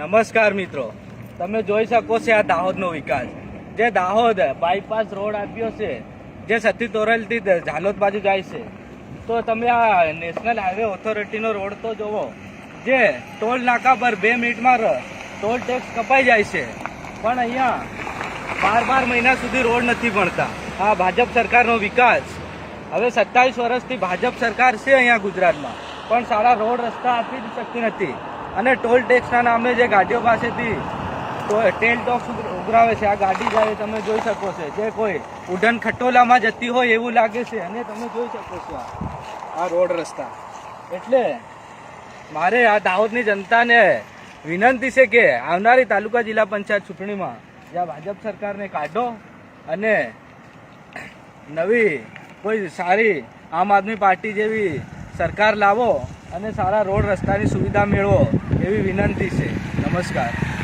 નમસ્કાર મિત્રો. તમે જોઈ શકો છો આ દાહોદનો વિકાસ. જે દાહોદ બાયપાસ રોડ આપ્યો છે, જે સતી તોરલથી ઝાલોદ બાજુ જાય છે. તો તમે આ નેશનલ હાઈવે ઓથોરિટીનો રોડ તો જોવો, જે ટોલ નાકા પર બે મિનિટમાં ટોલ ટેક્સ કપાઈ જાય છે. પણ અહીંયા બાર બાર મહિના સુધી રોડ નથી ભણતા. આ ભાજપ સરકારનો વિકાસ. હવે સત્તાવીસ વર્ષથી ભાજપ સરકાર છે અહીંયા ગુજરાતમાં. પણ સારા રોડ રસ્તા આપી જ શકતી નથી. અને ટોલ ટેક્સના નામે જે ગાડીઓ પાસેથી ટેલ ટોક્સ ઉઘરાવે છે. આ ગાડી જાય તમે જોઈ શકો છો, જે કોઈ ઉડન ખટોલામાં જતી હોય એવું લાગે છે, અને તમે જોઈ શકો છો આ રોડ રસ્તા. એટલે મારે આ દાહોદની જનતાને વિનંતી છે કે આવનારી તાલુકા જિલ્લા પંચાયત ચૂંટણીમાં જ્યાં ભાજપ સરકારને કાઢો અને નવી કોઈ સારી આમ આદમી પાર્ટી જેવી સરકાર લાવો અને સારા રોડ રસ્તાની સુવિધા મેળવો એવી વિનંતી છે. નમસ્કાર.